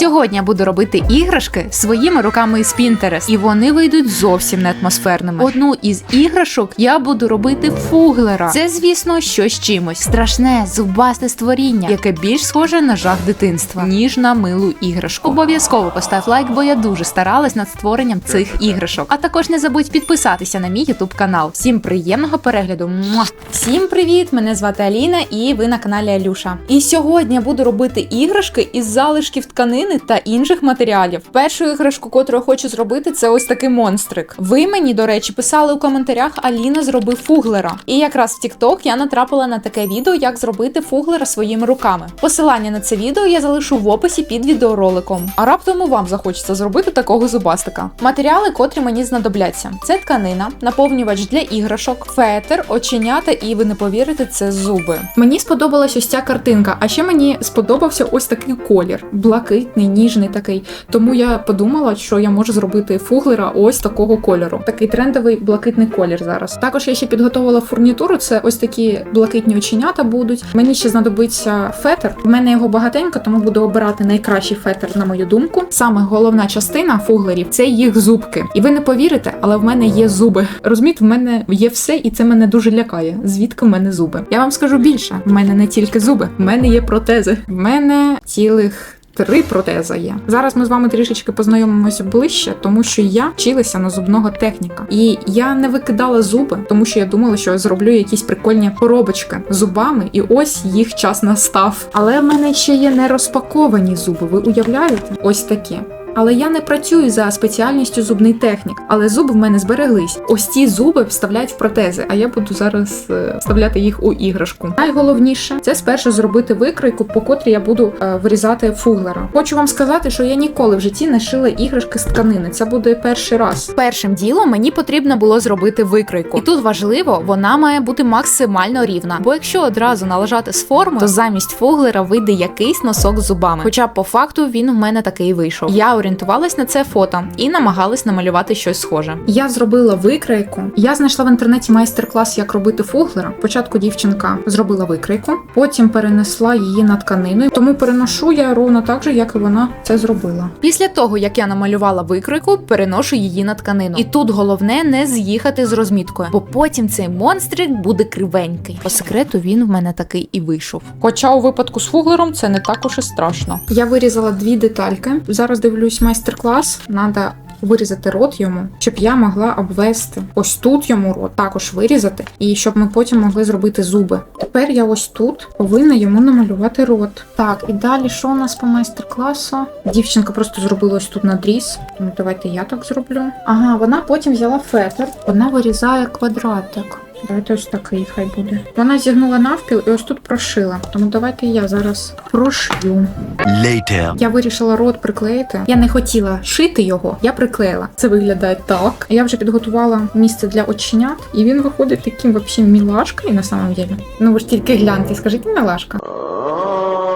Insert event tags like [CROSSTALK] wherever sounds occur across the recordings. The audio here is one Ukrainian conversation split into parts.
Сьогодні буду робити іграшки своїми руками із Pinterest, і вони вийдуть зовсім не атмосферними. Одну із іграшок я буду робити фуглера. Це, звісно, щось з чимось. Страшне, зубасте створіння, яке більш схоже на жах дитинства, ніж на милу іграшку. Обов'язково постав лайк, бо я дуже старалась над створенням цих іграшок. А також не забудь підписатися на мій ютуб канал. Всім приємного перегляду. Муа! Всім привіт! Мене звати Аліна, і ви на каналі Алюша. І сьогодні буду робити іграшки із залишків тканини та інших матеріалів. Першу іграшку, котру я хочу зробити, це ось такий монстрик. Ви мені, до речі, писали у коментарях, Аліна зроби фуглера. І якраз в TikTok я натрапила на таке відео, як зробити фуглера своїми руками. Посилання на це відео я залишу в описі під відеороликом. А раптом і вам захочеться зробити такого зубастика. Матеріали, котрі мені знадобляться: це тканина, наповнювач для іграшок, фетр, оченята, і ви не повірите, це зуби. Мені сподобалась ось ця картинка, а ще мені сподобався ось такий колір, блакитний, ніжний такий. Тому я подумала, що я можу зробити фуглера ось такого кольору. Такий трендовий блакитний колір зараз. Також я ще підготувала фурнітуру. Це ось такі блакитні оченята будуть. Мені ще знадобиться фетр. В мене його багатенько, тому буду обирати найкращий фетр, на мою думку. Саме головна частина фуглерів це їх зубки. І ви не повірите, але в мене є зуби. Розумієте, в мене є все, і це мене дуже лякає. Звідки в мене зуби? Я вам скажу більше: в мене не тільки зуби, в мене є протези. В мене цілих. Три протеза є. Зараз ми з вами трішечки познайомимося ближче, тому що я вчилася на зубного техніка, і я не викидала зуби, тому що я думала, що я зроблю якісь прикольні коробочки з зубами, і ось їх час настав. Але в мене ще є не розпаковані зуби. Ви уявляєте? Ось такі. Але я не працюю за спеціальністю зубний технік, але зуби в мене збереглись. Ось ці зуби вставляють в протези, а я буду зараз е, вставляти їх у іграшку. Найголовніше це спершу зробити викройку, по котрій я буду е, вирізати фуглера. Хочу вам сказати, що я ніколи в житті не шила іграшки з тканини. Це буде перший раз. Першим ділом мені потрібно було зробити викройку. І тут важливо, вона має бути максимально рівна. Бо якщо одразу налажати з форми, то замість фуглера вийде якийсь носок з зубами. Хоча по факту він в мене такий вийшов. Я орієнтувалась на це фото і намагалась намалювати щось схоже. Я зробила викройку. Я знайшла в інтернеті майстер-клас, як робити фуглера. Спочатку дівчинка зробила викройку, потім перенесла її на тканину. Тому переношу я ровно так же, як і вона це зробила. Після того, як я намалювала викройку, переношу її на тканину. І тут головне не з'їхати з розміткою, бо потім цей монстрик буде кривенький. По секрету він в мене такий і вийшов. Хоча у випадку з фуглером це не так уж і страшно. Я вирізала дві детальки. Зараз дивлюсь майстер-клас. Надо вирізати рот йому, щоб я могла обвести ось тут йому рот, також вирізати, і щоб ми потім могли зробити зуби. Тепер я ось тут повинна йому намалювати рот. Так, і далі що у нас по майстер-класу? Дівчинка просто зробила ось тут надріз. Тому давайте я так зроблю. Ага, вона потім взяла фетр, вона вирізає квадратик. Давайте ось такий хай буде. Вона зігнула навпіл і ось тут прошила. Тому давайте я зараз прошью. Later. Я вирішила рот приклеїти. Я не хотіла шити його, я приклеїла. Це виглядає так. Я вже підготувала місце для оченят, і він виходить таким взагалі мілашкою на самом деле. Ну ви ж тільки гляньте, скажіть мілашка.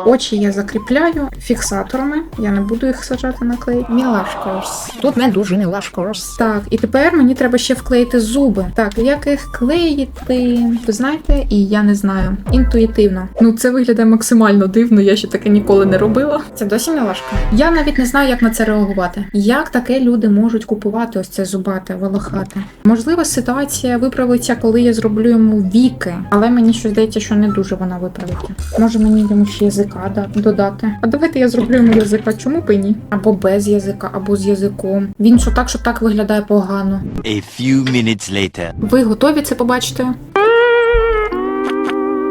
Очі я закріпляю фіксаторами. Я не буду їх саджати на клей. Мілашка ось. Тут не дуже мілашка ось. Так, і тепер мені треба ще вклеїти зуби. Так, як їх клеїти? Ви знаєте, і я не знаю. Інтуїтивно. Ну це виглядає максимально дивно. Я ще таке ніколи не робила. Це досі мілашка. Я навіть не знаю, як на це реагувати. Як таке люди можуть купувати ось це зубате, волохате? Можливо, ситуація виправиться, коли я зроблю йому віки, але мені щось здається, що не дуже вона виправиться. Може мені йому ще язика да- додати. А давайте я зроблю йому язика. Чому б і ні? Або без язика, або з язиком. Він що так, що так виглядає погано. A few minutes later. Ви готові це побачити?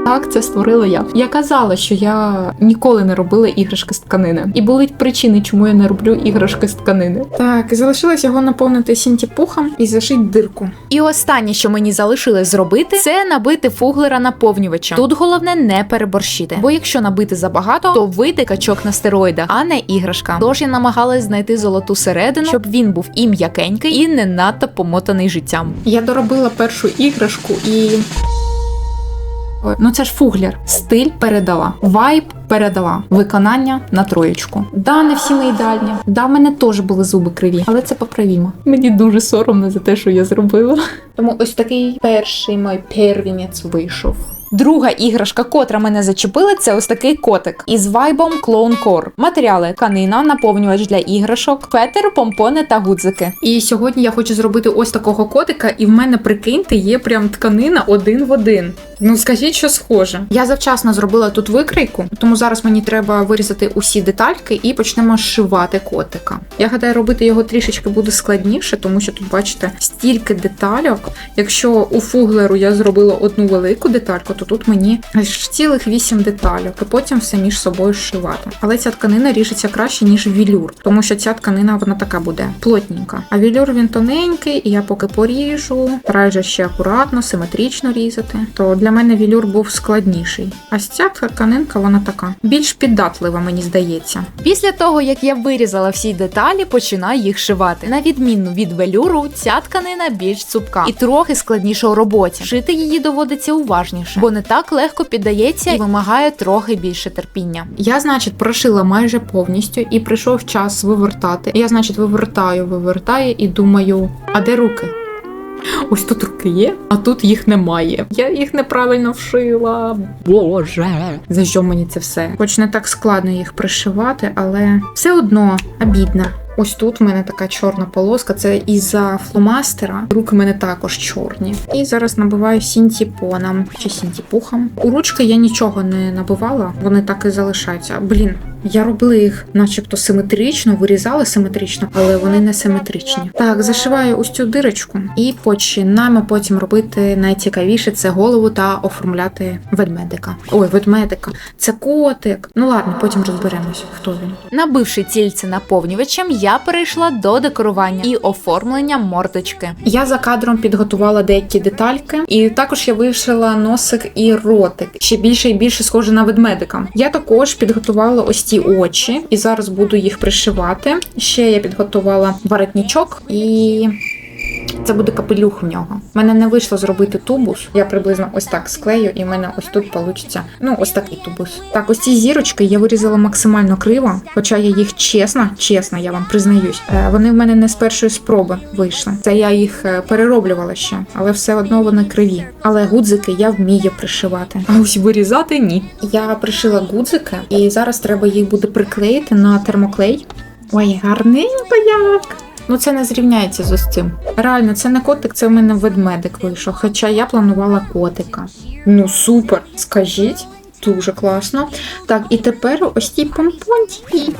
Так, це створила я. Я казала, що я ніколи не робила іграшки з тканини. І були причини, чому я не роблю іграшки з тканини. Так, залишилось його наповнити сінтіпухом і зашити дирку. І останнє, що мені залишилось зробити, це набити фуглера наповнювача. Тут головне не переборщити, бо якщо набити забагато, то вийде качок на стероїдах, а не іграшка. Тож я намагалась знайти золоту середину, щоб він був і м'якенький, і не надто помотаний життям. Я доробила першу іграшку і. Ой, Ну це ж фуглер. Стиль передала, вайб передала, виконання на троєчку. Да, не всі ми ідеальні. Да, в мене теж були зуби криві, але це поправімо. Мені дуже соромно за те, що я зробила. Тому ось такий перший мій первінець вийшов. Друга іграшка, котра мене зачепила, це ось такий котик із вайбом Clone Core. Матеріали канина, наповнювач для іграшок, фетер, помпони та гудзики. І сьогодні я хочу зробити ось такого котика, і в мене прикиньте, є прям тканина один в один. Ну скажіть, що схоже. Я завчасно зробила тут викрійку, тому зараз мені треба вирізати усі детальки і почнемо зшивати котика. Я гадаю, робити його трішечки буде складніше, тому що тут бачите стільки детальок. Якщо у фуглеру я зробила одну велику детальку, то тут мені цілих вісім детальок, і потім все між собою зшивати. Але ця тканина ріжеться краще, ніж вілюр, тому що ця тканина вона така буде плотненька. А вілюр він тоненький, і я поки поріжу, стараюся ще акуратно, симетрично різати. То для мене вілюр був складніший. А ця тканинка вона така більш піддатлива, мені здається. Після того, як я вирізала всі деталі, починаю їх шивати. На відміну від велюру, ця тканина більш цупка і трохи складніша у роботі. Шити її доводиться уважніше, бо не так легко піддається і вимагає трохи більше терпіння. Я, значить, прошила майже повністю і прийшов час вивертати. Я, значить, вивертаю, вивертаю і думаю, а де руки? Ось тут руки є, а тут їх немає. Я їх неправильно вшила. Боже. За що мені це все? Хоч не так складно їх пришивати, але все одно обідно. Ось тут в мене така чорна полоска, це із-за фломастера. Руки в мене також чорні. І зараз набиваю сінтіпоном чи сінтіпухом. У ручки я нічого не набивала, вони так і залишаються. Блін, я робила їх, начебто, симетрично, вирізала симетрично, але вони не симетричні. Так, зашиваю ось цю дирочку і починаємо потім робити найцікавіше це голову та оформляти ведмедика. Ой, ведмедика, це котик. Ну ладно, потім розберемось, хто він. Набивши тільце наповнювачем, я перейшла до декорування і оформлення мордочки. Я за кадром підготувала деякі детальки, і також я вишила носик і ротик, ще більше і більше схоже на ведмедика. Я також підготувала ось ці очі, і зараз буду їх пришивати. Ще я підготувала воротничок і. Це буде капелюх в нього. У мене не вийшло зробити тубус. Я приблизно ось так склею, і в мене ось тут вийде, ну, ось такий тубус. Так, ось ці зірочки я вирізала максимально криво, хоча я їх чесно, чесно, я вам признаюсь. е, Вони в мене не з першої спроби вийшли. Це я їх е, перероблювала ще, але все одно вони криві. Але гудзики я вмію пришивати. А ось вирізати ні. Я пришила гудзики, і зараз треба їх буде приклеїти на термоклей. Ой, гарненько як! Ну це не зрівняється з ось цим. Реально, це не котик, це в мене ведмедик вийшов. Хоча я планувала котика. Ну супер, скажіть. Дуже класно. Так, і тепер ось ті помпончики.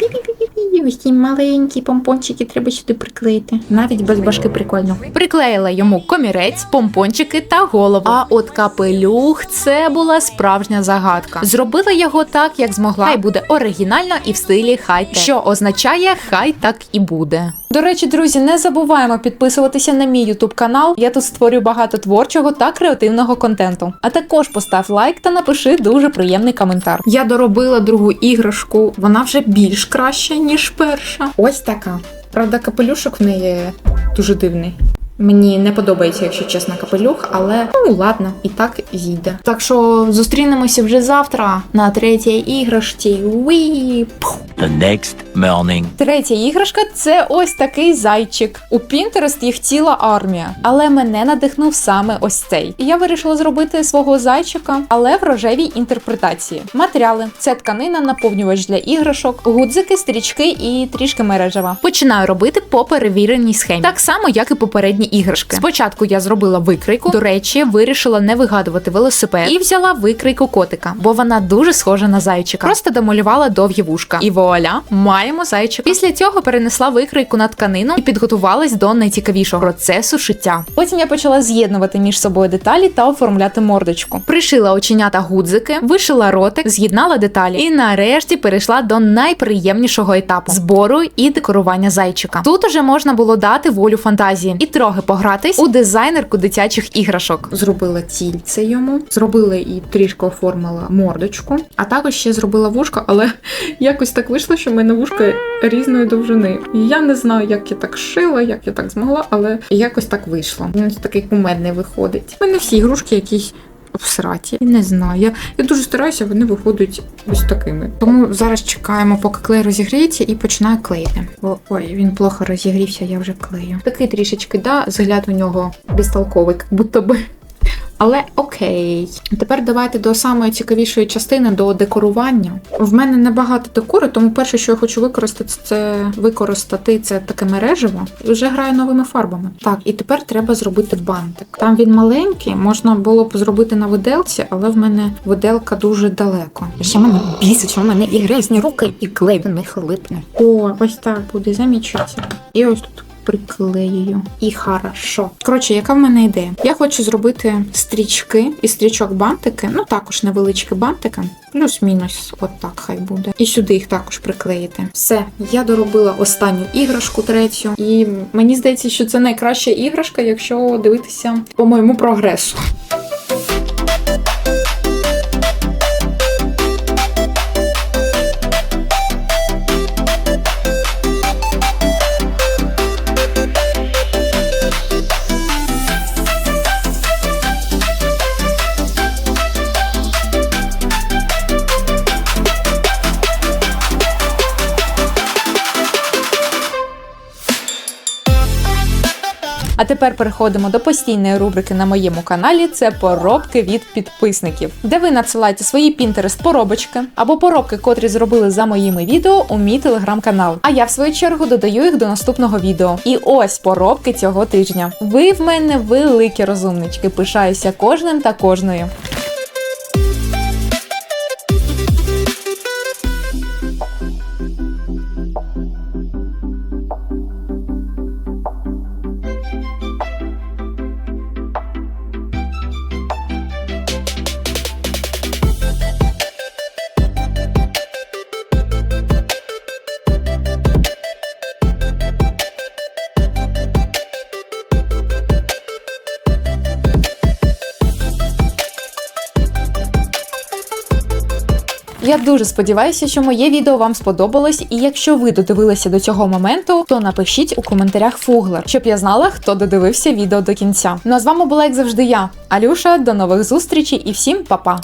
Пі-пі-пі-пі-пі. Ось ці маленькі помпончики треба сюди приклеїти. Навіть без башки прикольно. Приклеїла йому комірець, помпончики та голову. А от капелюх це була справжня загадка. Зробила його так, як змогла, і буде оригінально і в стилі хай що означає хай так і буде. До речі, друзі, не забуваємо підписуватися на мій ютуб канал. Я тут створюю багато творчого та креативного контенту. А також постав лайк та напиши дуже приємний коментар. Я доробила другу іграшку, вона вже більш краща, ніж перша. Ось така. Правда, капелюшок в неї дуже дивний. Мені не подобається, якщо чесно, капелюх, але ну ладно, і так зійде. Так що зустрінемося вже завтра на третій іграшці. Уі! The next morning. Третя іграшка це ось такий зайчик. У Pinterest їх ціла армія, але мене надихнув саме ось цей. І я вирішила зробити свого зайчика, але в рожевій інтерпретації. Матеріали це тканина, наповнювач для іграшок, гудзики, стрічки і трішки мережева. Починаю робити по перевіреній схемі, так само як і попередні іграшки. Спочатку я зробила викрийку. До речі, вирішила не вигадувати велосипед і взяла викрийку котика, бо вона дуже схожа на зайчика. Просто домалювала довгі вушка. І вуаля, маємо зайчика. Після цього перенесла викрийку на тканину і підготувалась до найцікавішого процесу шиття. Потім я почала з'єднувати між собою деталі та оформляти мордочку. Пришила оченята гудзики, вишила ротик, з'єднала деталі і нарешті перейшла до найприємнішого етапу збору і декорування зайчика. Тут уже можна було дати волю фантазії і трохи погратись у дизайнерку дитячих іграшок. Зробила тільце йому, зробила і трішки оформила мордочку, а також ще зробила вушко, але [LAUGHS] якось так вийшло, що в мене вушка різної довжини. Я не знаю, як я так шила, як я так змогла, але якось так вийшло. Він такий кумедний виходить. У мене всі ігрушки якісь. В сраті. Не знаю. Я, я дуже стараюся, вони виходять ось такими. Тому зараз чекаємо, поки клей розігріється, і починаю клеїти. О, ой, він плохо розігрівся, я вже клею. Такий трішечки, да, згляд у нього безтолковий, як будто би. Але окей. Тепер давайте до самої цікавішої частини до декорування. В мене небагато декору, тому перше, що я хочу використати, це використати це таке мережево. Вже граю новими фарбами. Так, і тепер треба зробити бантик. Там він маленький, можна було б зробити на виделці, але в мене виделка дуже далеко. Ще мене бісить, що в мене і грязні руки, і клей до них липне. О, ось так буде замічательно. І ось тут приклею. І хорошо. Коротше, яка в мене ідея? Я хочу зробити стрічки і стрічок бантики, ну також невеличкі бантики, плюс-мінус, от так хай буде. І сюди їх також приклеїти. Все, я доробила останню іграшку третю, і мені здається, що це найкраща іграшка, якщо дивитися по моєму прогресу. А тепер переходимо до постійної рубрики на моєму каналі. Це поробки від підписників, де ви надсилаєте свої пінтерест поробочки або поробки, котрі зробили за моїми відео у мій телеграм-канал. А я в свою чергу додаю їх до наступного відео. І ось поробки цього тижня. Ви в мене великі розумнички. Пишаюся кожним та кожною. Я дуже сподіваюся, що моє відео вам сподобалось, і якщо ви додивилися до цього моменту, то напишіть у коментарях фуглер, щоб я знала, хто додивився відео до кінця. Ну а з вами була як завжди я, Алюша. До нових зустрічей і всім па-па!